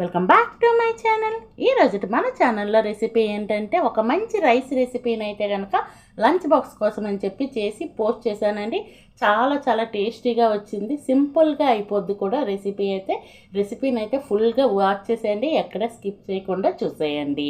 Welcome back to my channel. ఈ రోజు మన ఛానల్లో రెసిపీ ఏంటంటే ఒక మంచి రైస్ రెసిపీని అయితే కనుక లంచ్ బాక్స్ కోసం అని చెప్పి చేసి పోస్ట్ చేశానండి. చాలా చాలా టేస్టీగా వచ్చింది. సింపుల్గా అయిపోద్ది కూడా రెసిపీ అయితే. రెసిపీని అయితే ఫుల్గా వాచ్ చేసేయండి. ఎక్కడ స్కిప్ చేయకుండా చూసేయండి.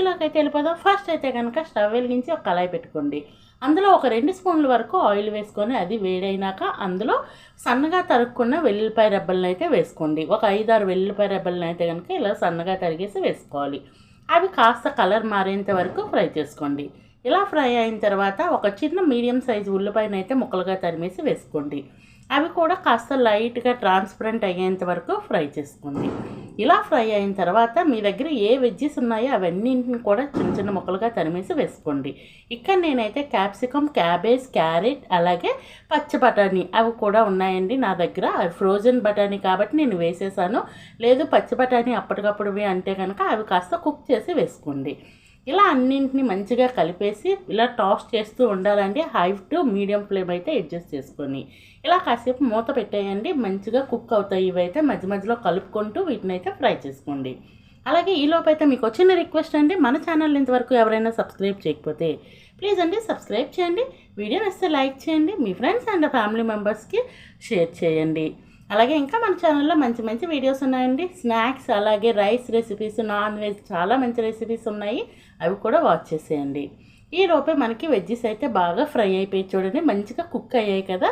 రెసిపీలోకి అయితే వెళ్ళిపోదాం. ఫస్ట్ అయితే కనుక స్టవ్ వెలిగించి ఒక కళాయి పెట్టుకోండి. అందులో ఒక రెండు స్పూన్ల వరకు ఆయిల్ వేసుకొని అది వేడైనాక అందులో సన్నగా తరుక్కున్న వెల్లుల్లిపాయ రెబ్బలను అయితే వేసుకోండి. ఒక ఐదారు వెల్లుల్లిపాయ రెబ్బలను అయితే కనుక ఇలా సన్నగా తరిగేసి వేసుకోవాలి. అవి కాస్త కలర్ మారేంత వరకు ఫ్రై చేసుకోండి. ఇలా ఫ్రై అయిన తర్వాత ఒక చిన్న మీడియం సైజు ఉల్లిపాయనైతే ముక్కలుగా తరిమేసి వేసుకోండి. అవి కూడా కాస్త లైట్గా ట్రాన్స్పరెంట్ అయ్యేంత వరకు ఫ్రై చేసుకోండి. ఇలా ఫ్రై అయిన తర్వాత మీ దగ్గర ఏ వెజ్జెస్ ఉన్నాయో అవన్నింటిని కూడా చిన్న చిన్న ముక్కలుగా తరిమేసి వేసుకోండి. ఇక్కడ నేనైతే క్యాప్సికమ్ క్యాబేజ్ క్యారెట్ అలాగే పచ్చి బఠానీ అవి కూడా ఉన్నాయండి నా దగ్గర. అవి ఫ్రోజన్ బఠానీ కాబట్టి నేను వేసేసాను. లేదు పచ్చి బఠానీ అప్పటికప్పుడువి అంటే కనుక అవి కాస్త కుక్ చేసి వేసుకోండి. ఇలా అన్నింటిని మంచిగా కలిపేసి ఇలా టాస్ చేస్తూ ఉండాలండి. హై టు మీడియం ఫ్లేమ్ అయితే అడ్జస్ట్ చేసుకొని. ఇలా కాసేపు మూత పెట్టేయండి. మంచిగా కుక్ అవుతాయి ఇవైతే. మధ్య మధ్యలో కలుపుకుంటూ వీటిని అయితే ఫ్రై చేసుకోండి. అలాగే ఈలోపు అయితే మీకు వచ్చిన రిక్వెస్ట్ అండి. మన ఛానల్ ఇంతవరకు ఎవరైనా సబ్స్క్రైబ్ చేయకపోతే ప్లీజ్ అండి సబ్స్క్రైబ్ చేయండి. వీడియో నచ్చితే లైక్ చేయండి. మీ ఫ్రెండ్స్ అండ్ ఫ్యామిలీ మెంబర్స్కి షేర్ చేయండి. అలాగే ఇంకా మన ఛానల్లో మంచి మంచి వీడియోస్ ఉన్నాయండి. స్నాక్స్ అలాగే రైస్ రెసిపీస్ నాన్ వెజ్ చాలా మంచి రెసిపీస్ ఉన్నాయి. అవి కూడా వాచ్ చేసేయండి. ఈ లోపే మనకి వెజ్జెస్ అయితే బాగా ఫ్రై అయిపోయి చూడండి మంచిగా కుక్ అయ్యాయి కదా.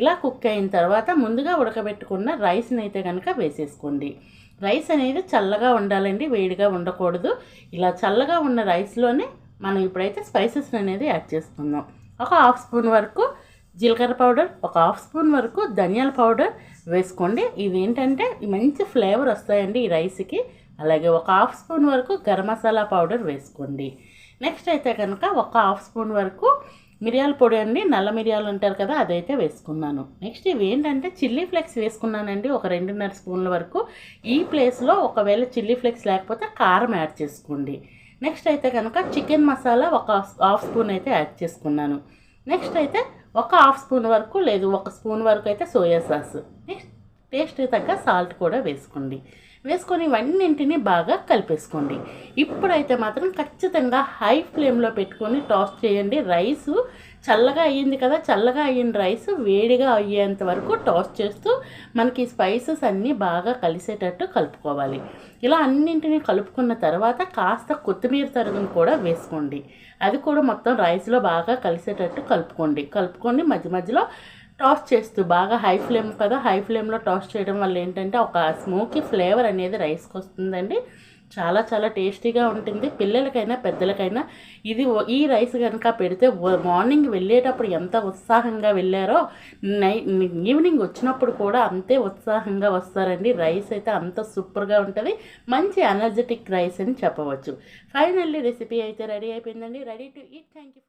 ఇలా కుక్ అయిన తర్వాత ముందుగా ఉడకబెట్టుకున్న రైస్ని అయితే కనుక వేసేసుకోండి. రైస్ అనేది చల్లగా ఉండాలండి వేడిగా ఉండకూడదు. ఇలా చల్లగా ఉన్న రైస్లోనే మనం ఇప్పుడైతే స్పైసెస్ అనేది యాడ్ చేసుకుందాం. ఒక హాఫ్ స్పూన్ వరకు జీలకర్ర పౌడర్ ఒక హాఫ్ స్పూన్ వరకు ధనియాల పౌడర్ వేసుకోండి. ఇవేంటంటే మంచి ఫ్లేవర్ వస్తాయండి ఈ రైస్కి. అలాగే ఒక హాఫ్ స్పూన్ వరకు గరం మసాలా పౌడర్ వేసుకోండి. నెక్స్ట్ అయితే కనుక ఒక హాఫ్ స్పూన్ వరకు మిరియాల పొడి అండి. నల్ల మిరియాలు ఉంటారు కదా అదైతే వేసుకున్నాను. నెక్స్ట్ ఇవి ఏంటంటే చిల్లీ ఫ్లెక్స్ వేసుకున్నానండి ఒక రెండున్నర స్పూన్ల వరకు. ఈ ప్లేస్లో ఒకవేళ చిల్లీ ఫ్లెక్స్ లేకపోతే కారం యాడ్ చేసుకోండి. నెక్స్ట్ అయితే కనుక చికెన్ మసాలా ఒక హాఫ్ స్పూన్ అయితే యాడ్ చేసుకున్నాను. నెక్స్ట్ అయితే ఒక హాఫ్ స్పూన్ వరకు లేదు ఒక స్పూన్ వరకు అయితే సోయా సాస్. నెక్స్ట్ టేస్ట్కి తగ్గ సాల్ట్ కూడా వేసుకోండి. వేసుకొని ఇవన్నింటినీ బాగా కలిపేసుకోండి. ఇప్పుడైతే మాత్రం ఖచ్చితంగా హై ఫ్లేమ్లో పెట్టుకొని టాస్ చేయండి. రైస్ చల్లగా అయ్యింది కదా చల్లగా అయిన రైస్ వేడిగా అయ్యేంత వరకు టాస్ చేస్తూ మనకి స్పైసెస్ అన్నీ బాగా కలిసేటట్టు కలుపుకోవాలి. ఇలా అన్నింటినీ కలుపుకున్న తర్వాత కాస్త కొత్తిమీర తరుగును కూడా వేసుకోండి. అది కూడా మొత్తం రైస్లో బాగా కలిసేటట్టు కలుపుకోండి. కలుపుకొని మధ్య మధ్యలో టాస్ చేస్తూ బాగా హై ఫ్లేమ్ కదా హై ఫ్లేమ్లో టాస్ చేయడం వల్ల ఏంటంటే ఒక స్మోకీ ఫ్లేవర్ అనేది రైస్కి వస్తుందండి. చాలా చాలా టేస్టీగా ఉంటుంది. పిల్లలకైనా పెద్దలకైనా ఇది ఈ రైస్ కనుక పెడితే మార్నింగ్ వెళ్ళేటప్పుడు ఎంత ఉత్సాహంగా వెళ్ళారో నై ఈవినింగ్ వచ్చినప్పుడు కూడా అంతే ఉత్సాహంగా వస్తారండి. రైస్ అయితే అంత సూపర్గా ఉంటుంది. మంచి ఎనర్జెటిక్ రైస్ అని చెప్పవచ్చు. ఫైనల్లీ రెసిపీ అయితే రెడీ అయిపోయిందండి. Ready to eat. Thank you